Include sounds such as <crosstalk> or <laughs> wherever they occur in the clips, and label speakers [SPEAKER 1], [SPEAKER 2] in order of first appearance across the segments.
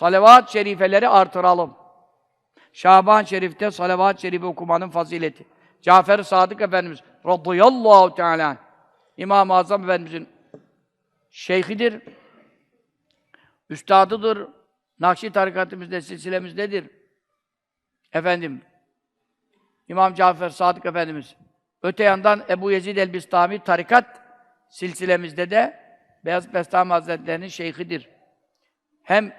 [SPEAKER 1] salavat-ı şerifeleri artıralım. Şaban Şerif'te salavat-ı şerifi okumanın fazileti. Cafer-i Sadık Efendimiz radıyallahu teala İmam-ı Azam Efendimizin şeyhidir, üstadıdır, Nakşi tarikatımızda, silsilemizdedir. Efendim, İmam Cafer Sadık Efendimiz. Öte yandan Ebu Yezid el-Bistami tarikat silsilemizde de Beyaz Bestami Hazretleri'nin şeyhidir. Hem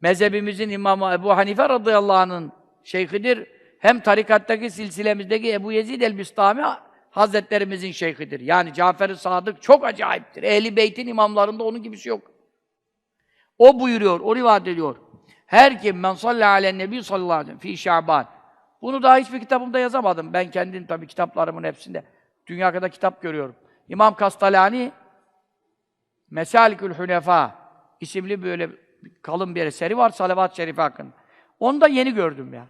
[SPEAKER 1] mezhebimizin imamı Ebu Hanife radıyallahu anh'ın şeyhidir. Hem tarikattaki silsilemizdeki Ebu Yezid el-Bistami Hazretlerimizin şeyhidir. Yani Cafer-i Sadık çok acayiptir. Ehli Beyt'in imamlarında onun gibisi yok. O buyuruyor, o rivayet ediyor. Her kim men salli alen nebi sallallahu aleyhi ve sellem fi şaban. Bunu daha hiçbir kitabımda yazamadım. Ben kendim tabii kitaplarımın hepsinde. Dünya kadar kitap görüyorum. İmam Kastalani Mesalikül Hunefa isimli böyle kalın bir eseri var salavat-ı şerife hakkında. Onu da yeni gördüm ya.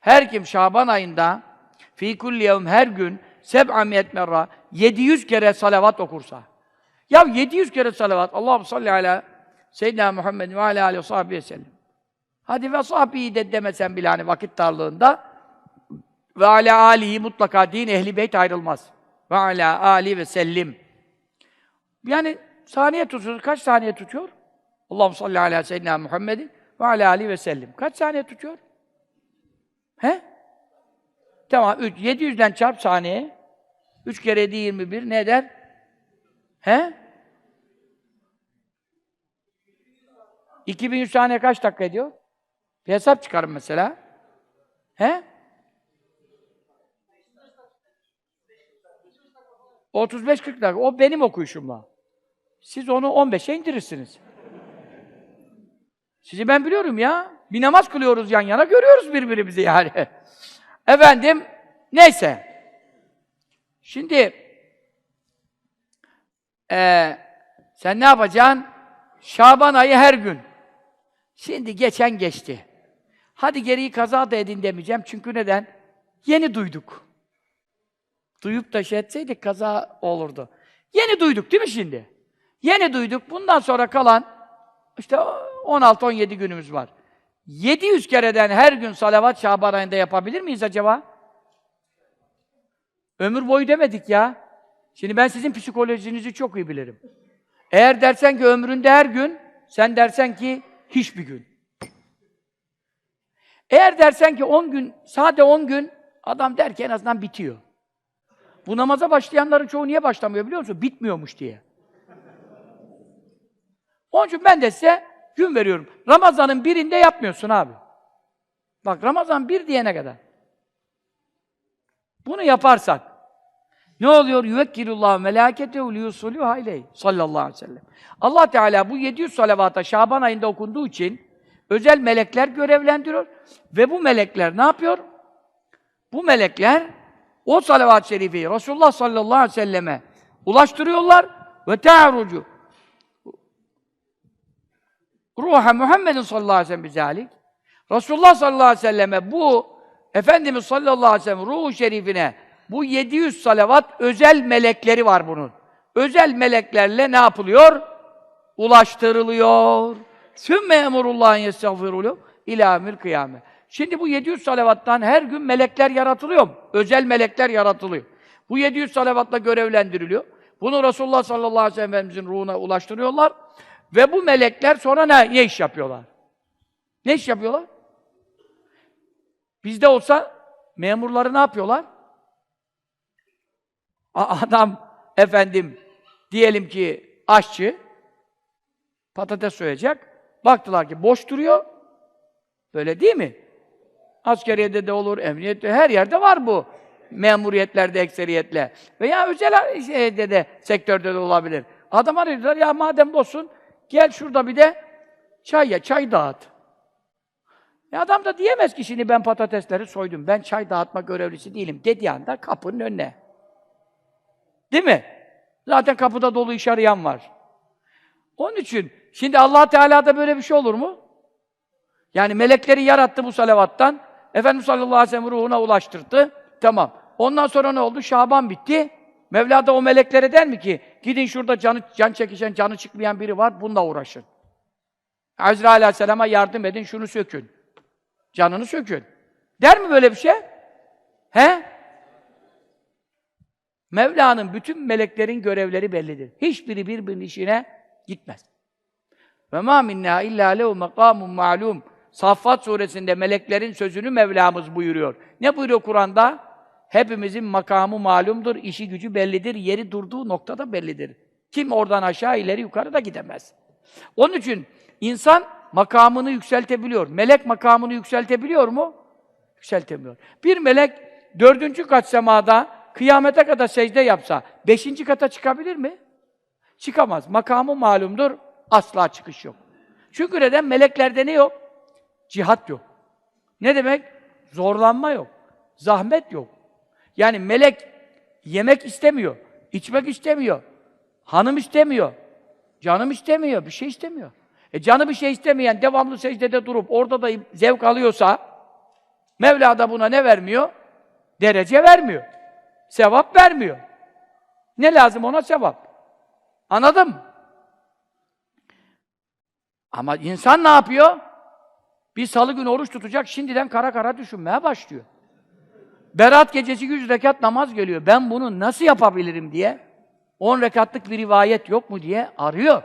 [SPEAKER 1] Her kim Şaban ayında fi kulli yevm her gün seb'amiyet merra 700 kere salavat okursa. Ya 700 kere salavat. Allahu salli ala Seyyidina Muhammed ve ala aleyhi ve sahbihi ve sellem. Hadi ve sahbihi de demesen bile hani vakit darlığında ve ala alihi mutlaka din ehli beyt ayrılmaz. Ve ala ali ve sellim. Yani saniye tutuyor. Kaç saniye tutuyor? Allahu salli ala seyyidina Muhammedin ve ala ali ve sellim. Kaç saniye tutuyor? He? Tamam. 3 700'den çarp saniye. 3 kere 7 21 ne eder? He? 2100 saniye kaç dakika ediyor? Bir hesap çıkarın mesela. He? 35-40 dakika. O benim okuyuşumla. Siz onu 15'e indirirsiniz. Sizi ben biliyorum ya. Bir namaz kılıyoruz yan yana, görüyoruz birbirimizi yani. <laughs> Efendim, neyse. Şimdi, eee sen ne yapacaksın? Şaban ayı her gün. Şimdi geçen geçti. Hadi geriyi kaza da edin demeyeceğim. Çünkü neden? Yeni duyduk. Duyup da şey etseydik kaza olurdu. Yeni duyduk değil mi şimdi? Yeni duyduk. Bundan sonra kalan işte 16-17 günümüz var. 700 kereden her gün salavat Şaban ayında yapabilir miyiz acaba? Ömür boyu demedik ya. Şimdi ben sizin psikolojinizi çok iyi bilirim. Eğer dersen ki ömründe her gün, sen dersen ki hiçbir gün. Eğer dersen ki 10 gün, sade 10 gün, adam der ki en azından bitiyor. Bu namaza başlayanların çoğu niye başlamıyor biliyor musun? Bitmiyormuş diye. Onun için ben de size gün veriyorum. Ramazan'ın birinde yapmıyorsun abi. Bak Ramazan bir diyene kadar. Bunu yaparsak ne oluyor? Yüvekkilullah melâketehu liyusulû aleyh sallallahu aleyhi ve sellem. Allah Teala bu 700 salavata Şaban ayında okunduğu için özel melekler görevlendiriyor ve bu melekler ne yapıyor? Bu melekler o salavat-ı şerifeyi Resulullah sallallahu aleyhi ve selleme ulaştırıyorlar ve ta'rucu ruha Muhammedin sallallahu aleyhi ve sellem bizalik. Resulullah sallallahu aleyhi ve selleme bu Efendimiz sallallahu aleyhi ve sellem ruhu şerifine bu 700 salavat özel melekleri var bunun. Özel meleklerle ne yapılıyor? Ulaştırılıyor. Sümme emurullahın yestağfirulû ilâ mül kıyame. Şimdi bu 700 salavattan her gün melekler yaratılıyor? Özel melekler yaratılıyor. Bu 700 salavatla görevlendiriliyor. Bunu Resulullah sallallahu aleyhi ve sellem Efendimizin ruhuna ulaştırıyorlar. Ve bu melekler sonra ne, ne iş yapıyorlar? Ne iş yapıyorlar? Bizde olsa memurları ne yapıyorlar? Adam efendim diyelim ki aşçı patates soyacak. Baktılar ki boş duruyor. Böyle değil mi? Askeriyede de olur, emniyette her yerde var bu. Memuriyetlerde ekseriyetle. Veya özel şeyde de, sektörde de olabilir. Adam arıyorlar, ya madem boşsun, gel şurada bir de çay ya, çay dağıt. E adam da diyemez ki şimdi ben patatesleri soydum, ben çay dağıtma görevlisi değilim dediği anda kapının önüne. Değil mi? Zaten kapıda dolu iş arayan var. Onun için şimdi Allah Teala'da böyle bir şey olur mu? Yani melekleri yarattı bu salavattan. Efendimiz sallallahu aleyhi ve sellem ruhuna ulaştırdı. Tamam. Ondan sonra ne oldu? Şaban bitti. Mevla da o meleklere der mi ki gidin şurada canı can çekişen, canı çıkmayan biri var, bununla uğraşın. Azrail Aleyhisselam'a yardım edin, şunu sökün. Canını sökün. Der mi böyle bir şey? He? Mevla'nın bütün meleklerin görevleri bellidir. Hiçbiri birbirinin işine gitmez. Ve ma minna illa lehu makamun ma'lum. Saffat suresinde meleklerin sözünü Mevlamız buyuruyor. Ne buyuruyor Kur'an'da? Hepimizin makamı malumdur, işi gücü bellidir, yeri durduğu noktada bellidir. Kim oradan aşağı ileri yukarı da gidemez. Onun için insan makamını yükseltebiliyor. Melek makamını yükseltebiliyor mu? Yükseltemiyor. Bir melek dördüncü kat semada kıyamete kadar secde yapsa beşinci kata çıkabilir mi? Çıkamaz. Makamı malumdur, asla çıkış yok. Çünkü neden? Meleklerde ne yok? Cihat yok. Ne demek? Zorlanma yok. Zahmet yok. Yani melek yemek istemiyor, içmek istemiyor, hanım istemiyor, canım istemiyor, bir şey istemiyor. E canı bir şey istemeyen, devamlı secdede durup orada da zevk alıyorsa, Mevla da buna ne vermiyor? Derece vermiyor. Sevap vermiyor. Ne lazım ona? Sevap. Anladın mı? Ama insan ne yapıyor? Bir salı günü oruç tutacak, şimdiden kara kara düşünmeye başlıyor. Berat gecesi 100 rekat namaz geliyor. Ben bunu nasıl yapabilirim diye 10 rekatlık bir rivayet yok mu diye arıyor.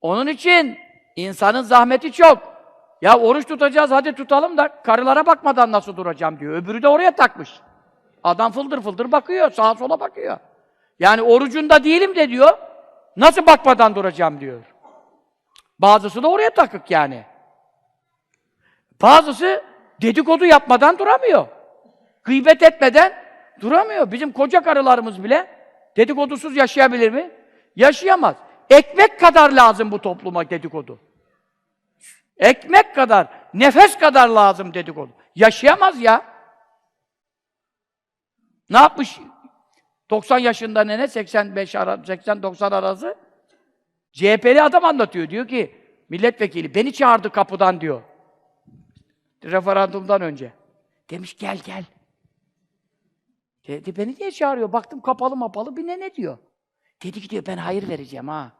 [SPEAKER 1] Onun için insanın zahmeti çok. Ya oruç tutacağız hadi tutalım da karılara bakmadan nasıl duracağım diyor. Öbürü de oraya takmış. Adam fıldır fıldır bakıyor, sağa sola bakıyor. Yani orucunda değilim de diyor, nasıl bakmadan duracağım diyor. Bazısı da oraya takık yani. Bazısı dedikodu yapmadan duramıyor. Gıybet etmeden duramıyor. Bizim koca karılarımız bile dedikodusuz yaşayabilir mi? Yaşayamaz. Ekmek kadar lazım bu topluma dedikodu. Ekmek kadar, nefes kadar lazım dedikodu. Yaşayamaz ya. Ne yapmış? 90 yaşında nene, 85 ara, 80-90 arası CHP'li adam anlatıyor. Diyor ki, milletvekili beni çağırdı kapıdan diyor. Referandumdan önce. Demiş gel gel. Dedi beni niye çağırıyor? Baktım kapalı mapalı bir ne ne diyor. Dedi ki diyor ben hayır vereceğim ha.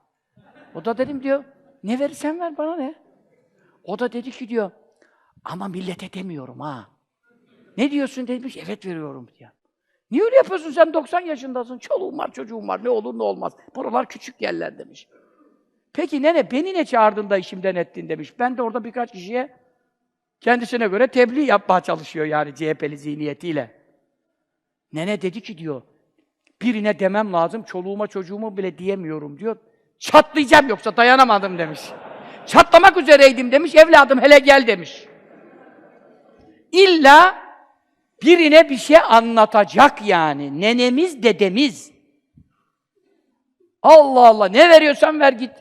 [SPEAKER 1] O da dedim diyor ne verirsen ver bana ne? O da dedi ki diyor ama millete demiyorum ha. Ne diyorsun demiş evet veriyorum diyor. Niye öyle yapıyorsun sen 90 yaşındasın çoluğun var çocuğun var ne olur ne olmaz. Buralar küçük yerler demiş. Peki nene beni ne çağırdın da işimden ettin demiş. Ben de orada birkaç kişiye kendisine göre tebliğ yapmaya çalışıyor yani CHP'li zihniyetiyle. Nene dedi ki diyor, birine demem lazım, çoluğuma çocuğuma bile diyemiyorum diyor. Çatlayacağım yoksa dayanamadım demiş. Çatlamak üzereydim demiş, evladım hele gel demiş. İlla birine bir şey anlatacak yani. Nenemiz, dedemiz. Allah Allah, ne veriyorsan ver git.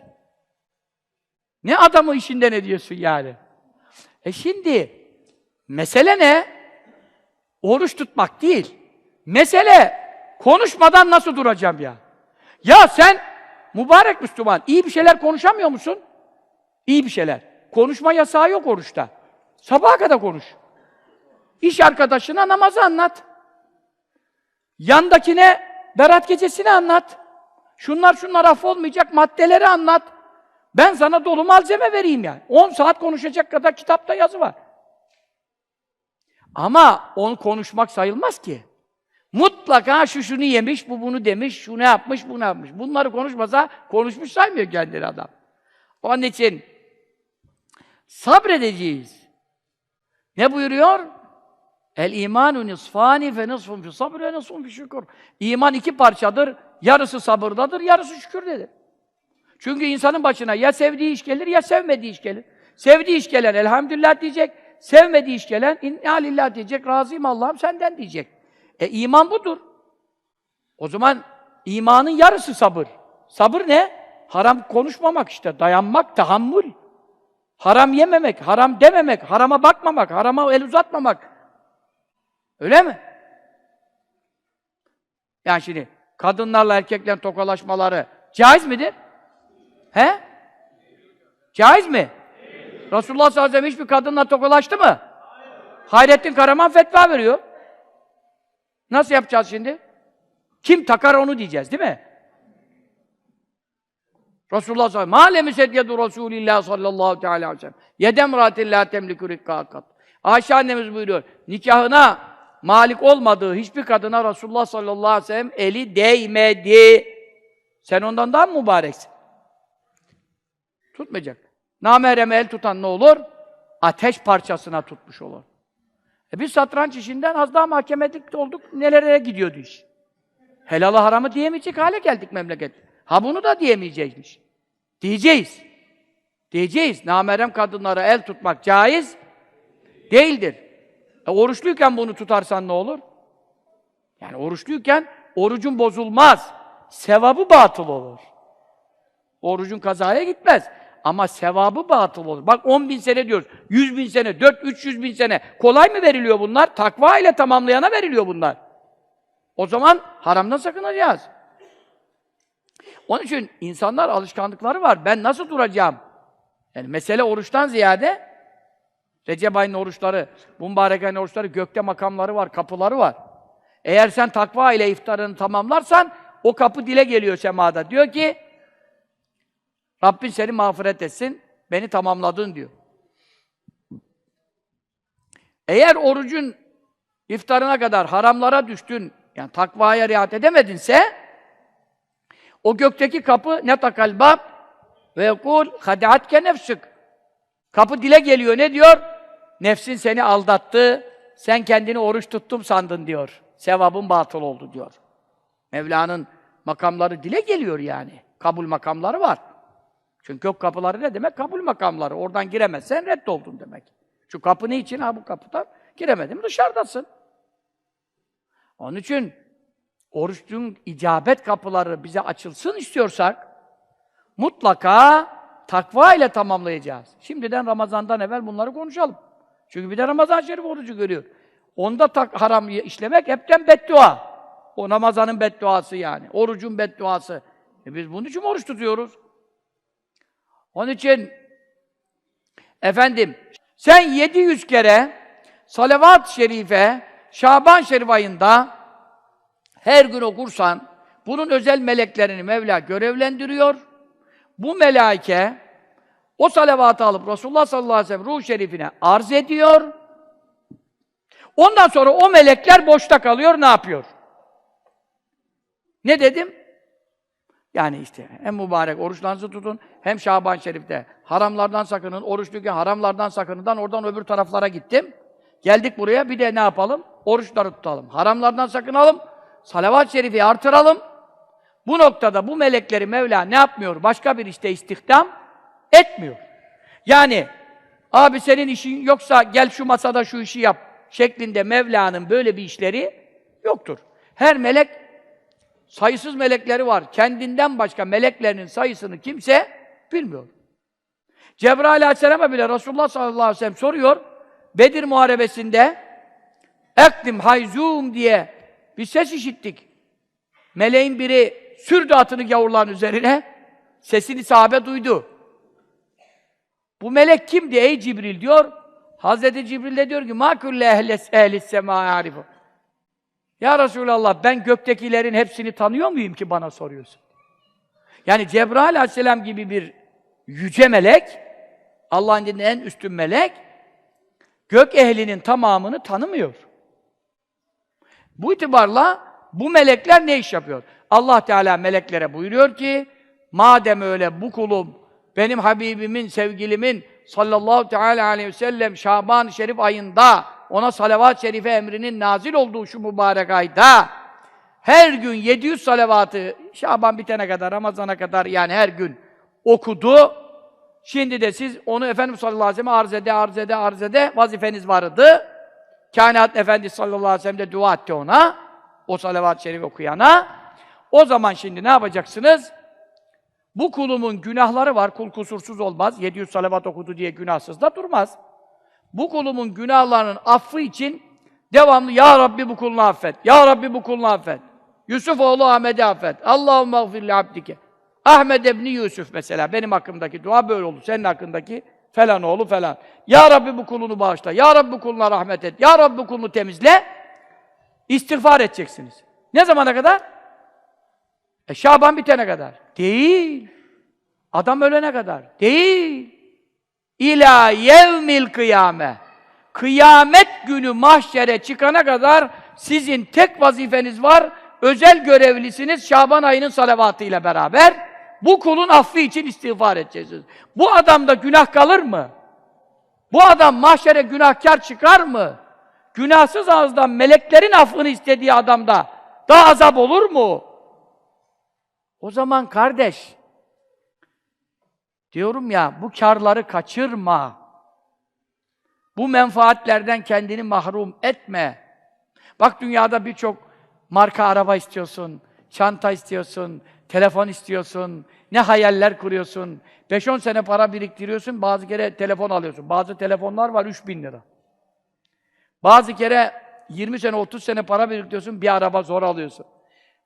[SPEAKER 1] Ne adamı işinden ediyorsun yani? E şimdi, mesele ne? Oruç tutmak değil. Mesele, konuşmadan nasıl duracağım ya? Ya sen, mübarek Müslüman, iyi bir şeyler konuşamıyor musun? İyi bir şeyler. Konuşma yasağı yok oruçta. Sabaha kadar konuş. İş arkadaşına namazı anlat. Yandakine berat gecesini anlat. Şunlar şunlar affolmayacak maddeleri anlat. Ben sana dolu malzeme vereyim yani. 10 saat konuşacak kadar kitapta yazı var. Ama onu konuşmak sayılmaz ki. Mutlaka şu şunu yemiş, bu bunu demiş, şunu yapmış, bunu yapmış. Bunları konuşmasa konuşmuş saymıyor kendini adam. Onun için sabredeceğiz. Ne buyuruyor? El imanu nisfani fe nisfun fi sabr ve nisfun fi şükür. İman iki parçadır. Yarısı sabırdadır, yarısı şükürdedir. Çünkü insanın başına ya sevdiği iş gelir ya sevmediği iş gelir. Sevdiği iş gelen elhamdülillah diyecek, sevmediği iş gelen inna lillah diyecek, razıyım Allah'ım senden diyecek. E iman budur. O zaman imanın yarısı sabır. Sabır ne? Haram konuşmamak işte, dayanmak, tahammül. Haram yememek, haram dememek, harama bakmamak, harama el uzatmamak. Öyle mi? Yani şimdi kadınlarla erkeklerin tokalaşmaları caiz midir? He? Caiz mi? Resulullah sallallahu aleyhi ve sellem hiçbir kadınla tokalaştı mı? Hayrettin Karaman fetva veriyor. Nasıl yapacağız şimdi? Kim takar onu diyeceğiz değil mi? Resulullah sallallahu aleyhi ve sellem. Mâ lemised Resulillah sallallahu aleyhi ve sellem. Yedem râtillâ temlikü rikkâkat. Ayşe annemiz buyuruyor. Nikahına malik olmadığı hiçbir kadına Resulullah sallallahu aleyhi ve sellem eli değmedi. Sen ondan daha mı mübareksin? Tutmayacak. Namereme el tutan ne olur? Ateş parçasına tutmuş olur. E biz satranç işinden az daha mahkemelik olduk, nelere gidiyordu iş. Helalı haramı diyemeyecek hale geldik memleket. Ha bunu da diyemeyecekmiş. Diyeceğiz. Diyeceğiz. Namerem kadınlara el tutmak caiz değildir. E, oruçluyken bunu tutarsan ne olur? Yani oruçluyken orucun bozulmaz. Sevabı batıl olur. Orucun kazaya gitmez. Ama sevabı batıl olur. Bak 10 bin sene diyoruz. 100 bin sene, 4 300 bin sene. Kolay mı veriliyor bunlar? Takva ile tamamlayana veriliyor bunlar. O zaman haramdan sakınacağız. Onun için insanlar alışkanlıkları var. Ben nasıl duracağım? Yani mesele oruçtan ziyade Recep ayının oruçları, mübarek ayın oruçları gökte makamları var, kapıları var. Eğer sen takva ile iftarını tamamlarsan o kapı dile geliyor semada. Diyor ki Rabbin seni mağfiret etsin, beni tamamladın diyor. Eğer orucun iftarına kadar haramlara düştün, yani takvaya riayet edemedinse, o gökteki kapı ne takal bab ve yekul hadiatke nefsük. Kapı dile geliyor ne diyor? Nefsin seni aldattı, sen kendini oruç tuttum sandın diyor. Sevabın batıl oldu diyor. Mevla'nın makamları dile geliyor yani. Kabul makamları var. Çünkü gök kapıları ne demek? Kabul makamları. Oradan giremezsen reddoldun demek. Şu kapı ne için? Ha bu kapıdan giremedim, dışarıdasın. Onun için oruçluğun icabet kapıları bize açılsın istiyorsak mutlaka takva ile tamamlayacağız. Şimdiden Ramazan'dan evvel bunları konuşalım. Çünkü bir de Ramazan Şerif orucu görüyor. Onda tak haram işlemek hepten beddua. O Ramazan'ın bedduası yani. Orucun bedduası. E biz bunun için oruç tutuyoruz? Onun için efendim sen 700 kere salavat-ı şerife Şaban şerif ayında her gün okursan bunun özel meleklerini Mevla görevlendiriyor. Bu melaike o salavatı alıp Resulullah sallallahu aleyhi ve sellem ruh şerifine arz ediyor. Ondan sonra o melekler boşta kalıyor, ne yapıyor? Ne dedim? Yani işte hem mübarek oruçlarınızı tutun, hem Şaban Şerif'te haramlardan sakının, oruçluyken haramlardan sakınından oradan öbür taraflara gittim. Geldik buraya, bir de ne yapalım? Oruçları tutalım. Haramlardan sakınalım, salavat-ı şerifi artıralım. Bu noktada bu melekleri Mevla ne yapmıyor? Başka bir işte istihdam etmiyor. Yani abi senin işin yoksa gel şu masada şu işi yap şeklinde Mevla'nın böyle bir işleri yoktur. Her melek sayısız melekleri var. Kendinden başka meleklerinin sayısını kimse bilmiyor. Cebrail aleyhisselama bile Resulullah sallallahu aleyhi ve sellem soruyor. Bedir muharebesinde ekdim hayzum diye bir ses işittik. Meleğin biri sürdü atını gavurların üzerine. Sesini sahabe duydu. Bu melek kimdi ey Cibril diyor. Hazreti Cibril de diyor ki ma kulle ehles ehlis sema yarifu. Ya Resulallah ben göktekilerin hepsini tanıyor muyum ki bana soruyorsun? Yani Cebrail aleyhisselam gibi bir yüce melek, Allah'ın dininde en üstün melek, gök ehlinin tamamını tanımıyor. Bu itibarla bu melekler ne iş yapıyor? Allah Teala meleklere buyuruyor ki, madem öyle bu kulum, benim Habibimin, sevgilimin sallallahu teala aleyhi ve sellem Şaban Şerif ayında ona salavat-ı şerife emrinin nazil olduğu şu mübarek ayda her gün 700 salavatı Şaban bitene kadar, Ramazan'a kadar yani her gün okudu. Şimdi de siz onu Efendimiz sallallahu aleyhi ve sellem arz ede, arz ede, arz ede vazifeniz vardı. Kainat Efendisi sallallahu aleyhi ve sellem de dua etti ona. O salavat-ı şerif okuyana. O zaman şimdi ne yapacaksınız? Bu kulumun günahları var. Kul kusursuz olmaz. 700 salavat okudu diye günahsız da durmaz. Bu kulumun günahlarının affı için devamlı Ya Rabbi bu kulunu affet. Ya Rabbi bu kulunu affet. Yusuf oğlu Ahmet'i affet. Allahümme gfirli abdike. Ahmet ebni Yusuf mesela. Benim hakkımdaki dua böyle oldu. Senin hakkındaki falan oğlu falan. Ya Rabbi bu kulunu bağışla. Ya Rabbi bu kuluna rahmet et. Ya Rabbi bu kulunu temizle. İstiğfar edeceksiniz. Ne zamana kadar? E Şaban bitene kadar. Değil. Adam ölene kadar. Değil. İlâ yevmil kıyame. Kıyamet günü mahşere çıkana kadar sizin tek vazifeniz var. Özel görevlisiniz Şaban ayının salavatı ile beraber. Bu kulun affı için istiğfar edeceksiniz. Bu adamda günah kalır mı? Bu adam mahşere günahkar çıkar mı? Günahsız ağızdan meleklerin affını istediği adamda daha azap olur mu? O zaman kardeş, diyorum ya bu karları kaçırma. Bu menfaatlerden kendini mahrum etme. Bak dünyada birçok marka araba istiyorsun, çanta istiyorsun, telefon istiyorsun, ne hayaller kuruyorsun. 5-10 sene para biriktiriyorsun, bazı kere telefon alıyorsun. Bazı telefonlar var 3000 lira. Bazı kere 20 sene, 30 sene para biriktiriyorsun, bir araba zor alıyorsun.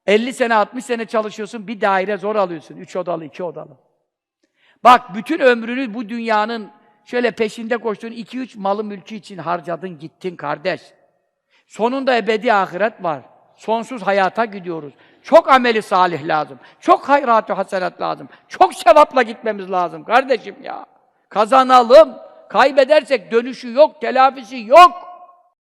[SPEAKER 1] 50 sene, 60 sene çalışıyorsun, bir daire zor alıyorsun. 3 odalı, 2 odalı. Bak bütün ömrünü bu dünyanın şöyle peşinde koştuğun 2-3 malı mülkü için harcadın, gittin kardeş. Sonunda ebedi ahiret var. Sonsuz hayata gidiyoruz. Çok ameli salih lazım. Çok hayrat-ı hasenat lazım. Çok sevapla gitmemiz lazım kardeşim ya. Kazanalım. Kaybedersek dönüşü yok, telafisi yok.